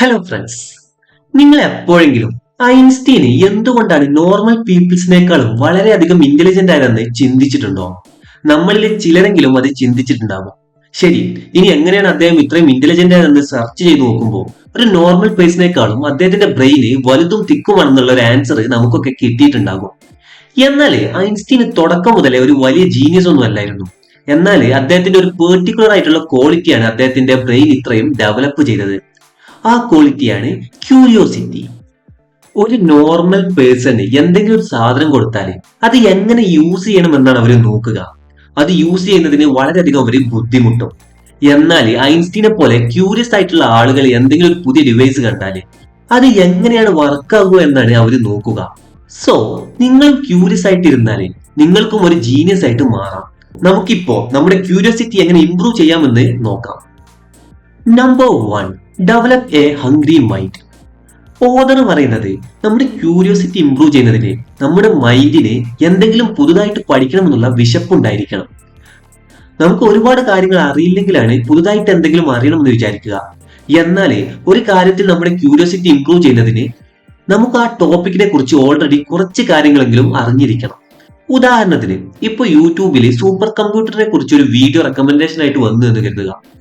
Hello friends നിങ്ങൾ എപ്പോഴെങ്കിലും ഐൻസ്റ്റീന് എന്തുകൊണ്ടാണ് നോർമൽ പീപ്പിൾസിനേക്കാളും വളരെയധികം ഇന്റലിജന്റ് ആയതെന്ന് ചിന്തിച്ചിട്ടുണ്ടോ? നമ്മളിൽ ചിലരെങ്കിലും അത് ചിന്തിച്ചിട്ടുണ്ടാവും. ശരി ഇനി എങ്ങനെയാണ് അദ്ദേഹം ഇത്രയും ഇന്റലിജന്റ് ആയതെന്ന് സെർച്ച് ചെയ്ത് നോക്കുമ്പോൾ ഒരു നോർമൽ പേഴ്സണേക്കാളും അദ്ദേഹത്തിന്റെ ബ്രെയിന് വലുതും തിക്കുമാണെന്നുള്ള ഒരു ആൻസർ നമുക്കൊക്കെ കിട്ടിയിട്ടുണ്ടാകും. എന്നാൽ ഐൻസ്റ്റീന് തുടക്കം മുതലേ ഒരു വലിയ ജീനിയസ് ഒന്നും അല്ലായിരുന്നു. എന്നാൽ അദ്ദേഹത്തിന്റെ ഒരു പെർട്ടിക്കുലർ ആയിട്ടുള്ള ക്വാളിറ്റിയാണ് അദ്ദേഹത്തിന്റെ ബ്രെയിൻ ഇത്രയും ഡെവലപ്പ് ചെയ്തത്. ആ ക്വാളിറ്റിയാണ് ക്യൂരിയോസിറ്റി ഒരു നോർമൽ പേഴ്സണ് എന്തെങ്കിലും ഒരു സാധനം കൊടുത്താൽ അത് എങ്ങനെ യൂസ് ചെയ്യണം എന്നാണ് അവർ നോക്കുക. അത് യൂസ് ചെയ്യുന്നതിന് വളരെയധികം അവർ ബുദ്ധിമുട്ടും. എന്നാൽ ഐൻസ്റ്റീനെ പോലെ ക്യൂരിയസ് ആയിട്ടുള്ള ആളുകൾ എന്തെങ്കിലും ഒരു പുതിയ ഡിവൈസ് കണ്ടാൽ അത് എങ്ങനെയാണ് വർക്ക് ആകുക എന്നാണ് അവർ നോക്കുക. സോ നിങ്ങൾ ക്യൂരിയസ് ആയിട്ടിരുന്നാൽ നിങ്ങൾക്കും ഒരു ജീനിയസ് ആയിട്ട് മാറാം. നമുക്കിപ്പോ നമ്മുടെ ക്യൂരിയോസിറ്റി എങ്ങനെ ഇംപ്രൂവ് ചെയ്യാമെന്ന് നോക്കാം. Number one develop a hungry mind author പറയുന്നത് നമ്മുടെ ക്യൂരിയോസിറ്റി ഇംപ്രൂവ് ചെയ്യുന്നതിന് നമ്മുടെ മൈൻഡിന് എന്തെങ്കിലും പുതുതായിട്ട് പഠിക്കണമെന്നുള്ള വിശപ്പുണ്ടായിരിക്കണം. നമുക്ക് ഒരുപാട് കാര്യങ്ങൾ അറിയില്ലെങ്കിലാണ് പുതുതായിട്ട് എന്തെങ്കിലും അറിയണമെന്ന് വിചാരിക്കുക. എന്നാൽ ഒരു കാര്യത്തിൽ നമ്മുടെ ക്യൂരിയോസിറ്റി ഇംപ്രൂവ് ചെയ്യുന്നതിന് നമുക്ക് ആ ടോപ്പിക്കിനെ കുറിച്ച് ഓൾറെഡി കുറച്ച് കാര്യങ്ങളെങ്കിലും അറിഞ്ഞിരിക്കണം. ഉദാഹരണത്തിന് ഇപ്പൊ യൂട്യൂബിൽ സൂപ്പർ കമ്പ്യൂട്ടറിനെ കുറിച്ച് ഒരു വീഡിയോ റെക്കമെൻഡേഷൻ ആയിട്ട് വന്നു എന്ന് കരുതുക.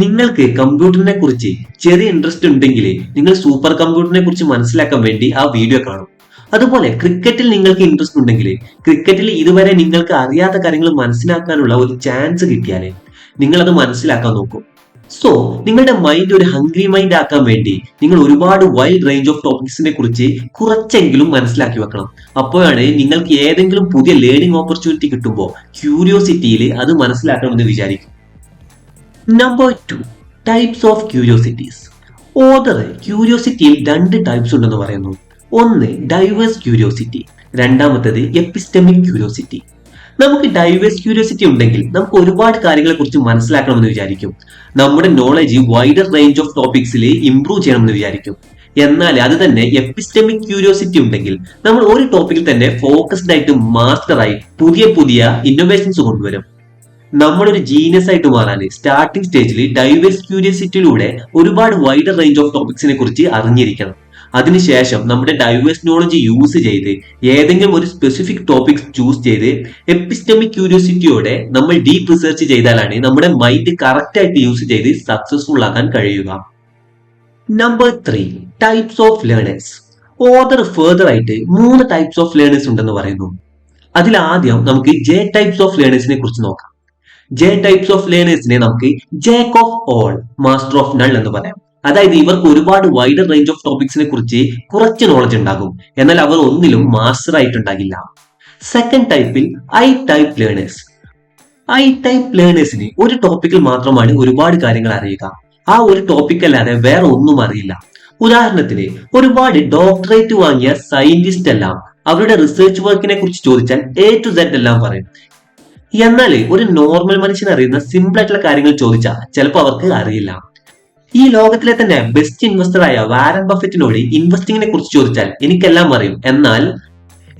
നിങ്ങൾക്ക് കമ്പ്യൂട്ടറിനെ കുറിച്ച് ചെറിയ ഇൻട്രസ്റ്റ് ഉണ്ടെങ്കിൽ നിങ്ങൾ സൂപ്പർ കമ്പ്യൂട്ടറിനെ കുറിച്ച് മനസ്സിലാക്കാൻ വേണ്ടി ആ വീഡിയോ കാണും. അതുപോലെ ക്രിക്കറ്റിൽ നിങ്ങൾക്ക് ഇൻട്രസ്റ്റ് ഉണ്ടെങ്കിൽ ക്രിക്കറ്റിൽ ഇതുവരെ നിങ്ങൾക്ക് അറിയാത്ത കാര്യങ്ങൾ മനസ്സിലാക്കാനുള്ള ഒരു ചാൻസ് കിട്ടിയാൽ നിങ്ങൾ അത് മനസ്സിലാക്കാൻ നോക്കും. സോ നിങ്ങളുടെ മൈൻഡ് ഒരു ഹംഗ്രി മൈൻഡ് ആക്കാൻ വേണ്ടി നിങ്ങൾ ഒരുപാട് വൈഡ് റേഞ്ച് ഓഫ് ടോപ്പിക്സിനെ കുറിച്ച് കുറച്ചെങ്കിലും മനസ്സിലാക്കി വെക്കണം. അപ്പോഴാണ് നിങ്ങൾക്ക് ഏതെങ്കിലും പുതിയ ലേണിംഗ് ഓപ്പർച്യൂണിറ്റി കിട്ടുമ്പോൾ ക്യൂരിയോസിറ്റിയിൽ അത് മനസ്സിലാക്കണമെന്ന് വിചാരിക്കും. Number two types of curiosities author ക്യൂരിയോസിറ്റിയിൽ രണ്ട് ടൈപ്സ് ഉണ്ടെന്ന് പറയുന്നു. ഒന്ന് ഡൈവേഴ്സ് ക്യൂരിയോസിറ്റി രണ്ടാമത്തേത് എപ്പിസ്റ്റമിക് ക്യൂരിയോസിറ്റി നമുക്ക് ഡൈവേഴ്സ് ക്യൂരിയോസിറ്റി ഉണ്ടെങ്കിൽ നമുക്ക് ഒരുപാട് കാര്യങ്ങളെ കുറിച്ച് മനസ്സിലാക്കണമെന്ന് വിചാരിക്കും. നമ്മുടെ നോളജ് വൈഡർ റേഞ്ച് ഓഫ് ടോപ്പിക്സിൽ ഇംപ്രൂവ് ചെയ്യണമെന്ന് വിചാരിക്കും. എന്നാൽ അത് തന്നെ എപ്പിസ്റ്റമിക് ക്യൂരിയോസിറ്റി ഉണ്ടെങ്കിൽ നമ്മൾ ഒരു ടോപ്പിക്കിൽ തന്നെ ഫോക്കസ്ഡ് ആയിട്ട് മാസ്റ്ററായി പുതിയ പുതിയ ഇന്നോവേഷൻസ് കൊണ്ടുവരും. നമ്മളൊരു ജീനിയസ് ആയിട്ട് മാറാൻ സ്റ്റാർട്ടിംഗ് സ്റ്റേജിൽ ഡൈവേഴ്സ് ക്യൂരിയസിറ്റിയിലൂടെ ഒരുപാട് വൈഡർ റേഞ്ച് ഓഫ് ടോപ്പിക്സിനെ കുറിച്ച് അറിഞ്ഞിരിക്കണം. അതിനുശേഷം നമ്മുടെ ഡൈവേഴ്സ് നോളജ് യൂസ് ചെയ്ത് ഏതെങ്കിലും ഒരു സ്പെസിഫിക് ടോപ്പിക്സ് ചൂസ് ചെയ്ത് എപ്പിസ്റ്റമിക് ക്യൂരിയോസിറ്റിയോടെ നമ്മൾ ഡീപ്പ് റിസർച്ച് ചെയ്താലാണ് നമ്മുടെ മൈൻഡ് കറക്റ്റ് ആയിട്ട് യൂസ് ചെയ്ത് സക്സസ്ഫുൾ ആകാൻ കഴിയുക. Number three types of learners author further ആയിട്ട് മൂന്ന് ടൈപ്സ് ഓഫ് ലേണേഴ്സ് ഉണ്ടെന്ന് പറയുന്നു. അതിൽ ആദ്യം നമുക്ക് ജെ ടൈപ്സ് ഓഫ് ലേണേഴ്സിനെ കുറിച്ച് നോക്കാം. ജെ ടൈപ്സ് ഓഫ് ലേണേഴ്സിനെ നമുക്ക് jack of all master of none എന്ന് പറയാം. അതായത് ഇവർക്ക് ഒരുപാട് വൈഡർ റേഞ്ച് ഓഫ് ടോപ്പിക്സിനെ കുറിച്ച് കുറച്ച് നോളജ് ഉണ്ടാകും. എന്നാൽ അവർ ഒന്നിലും മാസ്റ്റർ ആയിട്ടുണ്ടാകില്ല. സെക്കൻഡ് ടൈപ്പിൽ I type learners I type ലേണേഴ്സിന് ഒരു ടോപ്പിക്കിൽ മാത്രമാണ് ഒരുപാട് കാര്യങ്ങൾ അറിയുക. ആ ഒരു ടോപ്പിക് അല്ലാതെ വേറെ ഒന്നും അറിയില്ല. ഉദാഹരണത്തിന് ഒരുപാട് ഡോക്ടറേറ്റ് വാങ്ങിയ സയന്റിസ്റ്റ് എല്ലാം അവരുടെ റിസർച്ച് വർക്കിനെ കുറിച്ച് ചോദിച്ചാൽ എ ടു സെഡ് എല്ലാം പറയും. എന്നാൽ ഒരു നോർമൽ മനുഷ്യൻ അറിയുന്ന സിമ്പിൾ ആയിട്ടുള്ള കാര്യങ്ങൾ ചോദിച്ചാൽ ചിലപ്പോൾ അവർക്ക് അറിയില്ല. ഈ ലോകത്തിലെ തന്നെ ബെസ്റ്റ് ഇൻവെസ്റ്റർ ആയ വാരൻ ബഫറ്റിനോട് ഇൻവെസ്റ്റിങ്ങിനെ കുറിച്ച് ചോദിച്ചാൽ എനിക്കെല്ലാം അറിയും. എന്നാൽ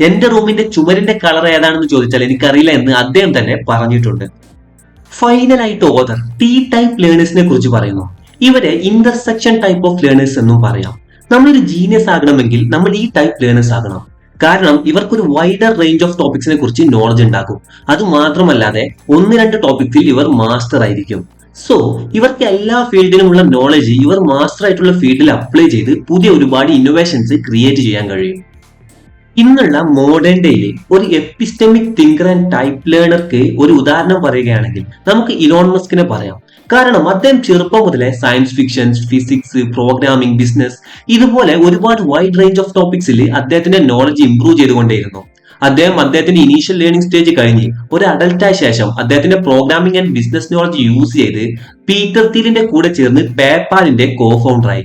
എന്റെ റൂമിന്റെ ചുമരിന്റെ കളർ ഏതാണെന്ന് ചോദിച്ചാൽ എനിക്കറിയില്ല എന്ന് അദ്ദേഹം തന്നെ പറഞ്ഞിട്ടുണ്ട്. ഫൈനലായിട്ട് ഓദർ ടി ടൈപ്പ് ലേണേഴ്സിനെ കുറിച്ച് പറയുന്നു. ഇവരെ ഇന്റർസെക്ഷൻ ടൈപ്പ് ഓഫ് ലേണേഴ്സ് എന്നും പറയാം. നമ്മളൊരു ജീനിയസ് ആകണമെങ്കിൽ നമ്മൾ ഈ ടൈപ്പ് ലേണേഴ്സ് ആകണം. കാരണം ഇവർക്കൊരു വൈഡർ റേഞ്ച് ഓഫ് ടോപ്പിക്സിനെ കുറിച്ച് നോളജ് ഉണ്ടാകും അത് മാത്രമല്ലാതെ ഒന്ന് രണ്ട് ടോപ്പിക്സിൽ ഇവർ മാസ്റ്റർ ആയിരിക്കും. സോ ഇവർക്ക് എല്ലാ ഫീൽഡിനുമുള്ള നോളജ് ഇവർ മാസ്റ്റർ ആയിട്ടുള്ള ഫീൽഡിൽ അപ്ലൈ ചെയ്ത് പുതിയ ഒരുപാട് ഇന്നോവേഷൻസ് ക്രിയേറ്റ് ചെയ്യാൻ കഴിയും. ഇന്നുള്ള മോഡേൺ ഡേയിൽ ഒരു എപ്പിസ്റ്റമിക് തിങ്കർ ആൻഡ് ടൈപ്പ് ലേണർക്ക് ഒരു ഉദാഹരണം പറയുകയാണെങ്കിൽ നമുക്ക് ഇലോൺ മസ്കിനെ പറയാം. കാരണം അദ്ദേഹം ചെറുപ്പം മുതലേ science fiction physics programming business ഇതുപോലെ ഒരുപാട് വൈഡ് റേഞ്ച് ഓഫ് ടോപ്പിക്സിൽ അദ്ദേഹത്തിന്റെ നോളജ് ഇംപ്രൂവ് ചെയ്തുകൊണ്ടേയിരുന്നു. അദ്ദേഹം അദ്ദേഹത്തിന്റെ ഇനീഷ്യൽ ലേണിംഗ് സ്റ്റേജ് കഴിഞ്ഞ് ഒരു അഡൽട്ടായ ശേഷം അദ്ദേഹത്തിന്റെ programming and business knowledge use ചെയ്ത് പീറ്റർ തീലിന്റെ കൂടെ ചേർന്ന് പേപ്പാലിന്റെ കോ ഫൗണ്ടറായി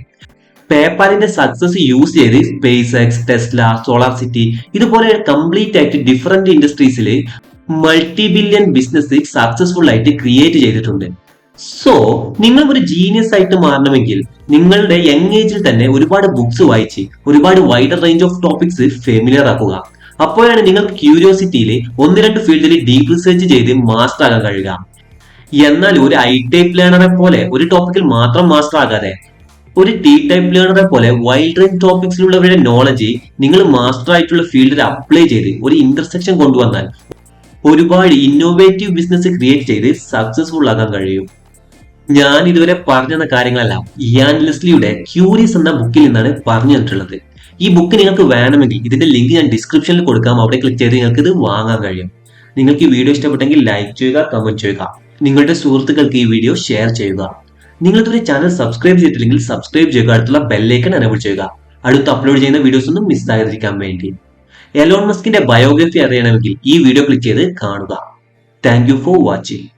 പേപ്പാലിന്റെ സക്സസ് യൂസ് ചെയ്ത് space X Tesla solar city ഇതുപോലെ കംപ്ലീറ്റ് ആയിട്ട് ഡിഫറെന്റ് ഇൻഡസ്ട്രീസിൽ മൾട്ടി ബില്യൺ ബിസിനസ് സക്സസ്ഫുൾ ആയിട്ട് ക്രിയേറ്റ് ചെയ്തിട്ടുണ്ട്. സോ നിങ്ങൾ ഒരു ജീനിയസ് ആയിട്ട് മാറണമെങ്കിൽ നിങ്ങളുടെ യങ് ഏജിൽ തന്നെ ഒരുപാട് ബുക്സ് വായിച്ച് ഒരുപാട് wider range of topics familiar ആക്കുക. അപ്പോഴാണ് നിങ്ങൾ ക്യൂരിയോസിറ്റിയിൽ ഒന്ന് രണ്ട് ഫീൽഡിൽ ഡീപ് റിസർച്ച് ചെയ്ത് മാസ്റ്റർ ആകാൻ കഴിയുക. എന്നാൽ ഒരു ഐ ടൈപ്പ് ലേണറെ പോലെ ഒരു ടോപ്പിക്കിൽ മാത്രം മാസ്റ്റർ ആകാതെ ഒരു ടി ടൈപ്പ് ലേണറെ പോലെ വൈൽഡ് റേഞ്ച് ടോപ്പിക്സിലുള്ളവരുടെ നോളജ് നിങ്ങൾ മാസ്റ്റർ ആയിട്ടുള്ള ഫീൽഡിൽ അപ്ലൈ ചെയ്ത് ഒരു ഇന്റർസെക്ഷൻ കൊണ്ടുവന്നാൽ ഒരുപാട് ഇന്നോവേറ്റീവ് ബിസിനസ് ക്രിയേറ്റ് ചെയ്ത് സക്സസ്ഫുൾ ആകാൻ കഴിയും. ഞാൻ ഇതുവരെ പറഞ്ഞ കാര്യങ്ങളെല്ലാം. ഇയാൻ ലിസ്ലിയുടെ ക്യൂരിയസ് എന്ന ബുക്കിൽ നിന്നാണ് പറഞ്ഞു തന്നിട്ടുള്ളത്. ഈ ബുക്ക് നിങ്ങൾക്ക് വേണമെങ്കിൽ ഇതിന്റെ ലിങ്ക് ഞാൻ ഡിസ്ക്രിപ്ഷനിൽ കൊടുക്കാം. അവിടെ ക്ലിക്ക് ചെയ്ത് നിങ്ങൾക്ക് ഇത് വാങ്ങാൻ കഴിയും. നിങ്ങൾക്ക് ഈ വീഡിയോ ഇഷ്ടപ്പെട്ടെങ്കിൽ ലൈക്ക് ചെയ്യുക കമന്റ് ചെയ്യുക. നിങ്ങളുടെ സുഹൃത്തുക്കൾക്ക് ഈ വീഡിയോ ഷെയർ ചെയ്യുക. നിങ്ങൾ ചാനൽ സബ്സ്ക്രൈബ് ചെയ്തിട്ടില്ലെങ്കിൽ സബ്സ്ക്രൈബ് ചെയ്യുക. അടുത്തുള്ള ബെല്ലൈക്കൺ അനബിൾ ചെയ്യുക. അടുത്ത് അപ്ലോഡ് ചെയ്യുന്ന വീഡിയോസ് ഒന്നും മിസ്സാകാതിരിക്കാൻ വേണ്ടി. എലോൺ മസ്കിന്റെ ബയോഗ്രഫി അറിയണമെങ്കിൽ ഈ വീഡിയോ ക്ലിക്ക് ചെയ്ത് കാണുക. Thank for watching